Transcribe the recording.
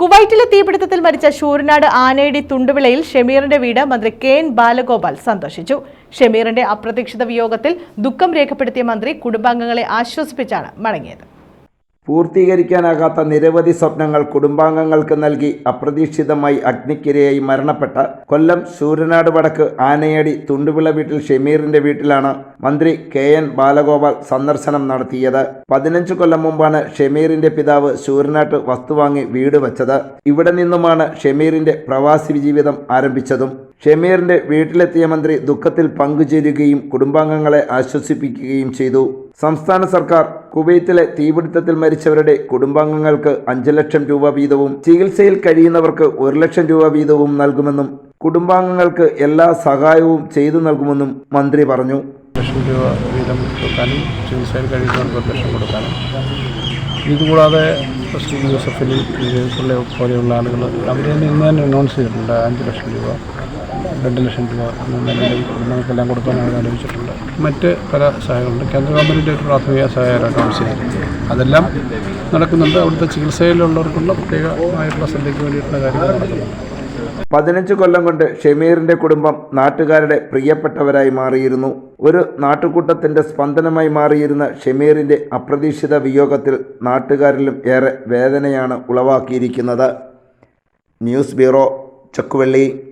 കുവൈറ്റിലെ തീപിടുത്തത്തിൽ മരിച്ച ശൂരനാട് ആനയടി തുണ്ടുവിളയിൽ ഷമീറിന്റെ വീട് മന്ത്രി കെ എൻ ബാലഗോപാൽ സന്ദർശിച്ചു ഷമീറിന്റെ അപ്രതീക്ഷിത വിയോഗത്തിൽ ദുഃഖം രേഖപ്പെടുത്തിയ മന്ത്രി കുടുംബാംഗങ്ങളെ ആശ്വസിപ്പിച്ചാണ് മടങ്ങിയത്. പൂർത്തീകരിക്കാനാകാത്ത നിരവധി സ്വപ്നങ്ങൾ കുടുംബാംഗങ്ങൾക്ക് നൽകി അപ്രതീക്ഷിതമായി അഗ്നിക്കിരയായി മരണപ്പെട്ട കൊല്ലം ശൂരനാട് വടക്ക് ആനയടി തുണ്ടുവിള വീട്ടിൽ ഷെമീറിന്റെ വീട്ടിലാണ് മന്ത്രി കെ എൻ ബാലഗോപാൽ സന്ദർശനം നടത്തിയത്. പതിനഞ്ച് കൊല്ലം മുമ്പാണ് ഷെമീറിന്റെ പിതാവ് ശൂരനാട്ട് വസ്തു വാങ്ങി വീട് വച്ചത്. ഇവിടെ നിന്നുമാണ് ഷമീറിന്റെ പ്രവാസി ജീവിതം ആരംഭിച്ചതും. ഷമീറിന്റെ വീട്ടിലെത്തിയ മന്ത്രി ദുഃഖത്തിൽ പങ്കുചേരുകയും കുടുംബാംഗങ്ങളെ ആശ്വസിപ്പിക്കുകയും ചെയ്തു. സംസ്ഥാന സർക്കാർ കുവൈത്തിലെ തീപിടുത്തത്തിൽ മരിച്ചവരുടെ കുടുംബാംഗങ്ങൾക്ക് അഞ്ച് ലക്ഷം രൂപ വീതവും ചികിത്സയിൽ കഴിയുന്നവർക്ക് ഒരു ലക്ഷം രൂപ വീതവും നൽകുമെന്നും കുടുംബാംഗങ്ങൾക്ക് എല്ലാ സഹായവും ചെയ്തു നൽകുമെന്നും മന്ത്രി പറഞ്ഞു. ലക്ഷം രൂപ വീതം കൊടുക്കാനും ചികിത്സയിൽ കഴിയുന്നവർക്ക് ലക്ഷം കൊടുക്കാനും. ഇതുകൂടാതെ ശ്രീ യൂസഫലി പിള്ളെ പോലെയുള്ള ആളുകൾ അവർ തന്നെ ഇന്ന് തന്നെ അനൗൺസ് ചെയ്തിട്ടുണ്ട്. അഞ്ച് ലക്ഷം രൂപ രണ്ട് ലക്ഷം രൂപ കുടുംബങ്ങൾക്കെല്ലാം കൊടുക്കാനാണ് ആലോചിച്ചിട്ടുണ്ട് മറ്റ് പല സഹായങ്ങളുണ്ട്. കേന്ദ്ര ഗവൺമെന്റിന്റെ ഒരു പ്രാഥമിക സഹായം അനൗൺസ് ചെയ്തിട്ടുണ്ട് അതെല്ലാം നടക്കുന്നുണ്ട്. അവിടുത്തെ ചികിത്സയിലുള്ളവർക്കുള്ള പ്രത്യേകമായിട്ടുള്ള ശ്രദ്ധയ്ക്ക് വേണ്ടിയിട്ടുള്ള കാര്യങ്ങൾ നടക്കുന്നുണ്ട്. പതിനഞ്ച് കൊല്ലം കൊണ്ട് ഷെമീറിന്റെ കുടുംബം നാട്ടുകാരുടെ പ്രിയപ്പെട്ടവരായി മാറിയിരുന്നു. ഒരു നാട്ടുകൂട്ടത്തിന്റെ സ്പന്ദനമായി മാറിയിരുന്ന ഷെമീറിന്റെ അപ്രതീക്ഷിത വിയോഗത്തിൽ നാട്ടുകാരിലും ഏറെ വേദനയാണ് ഉളവാക്കിയിരിക്കുന്നത്. News bureau Chakkuvalli.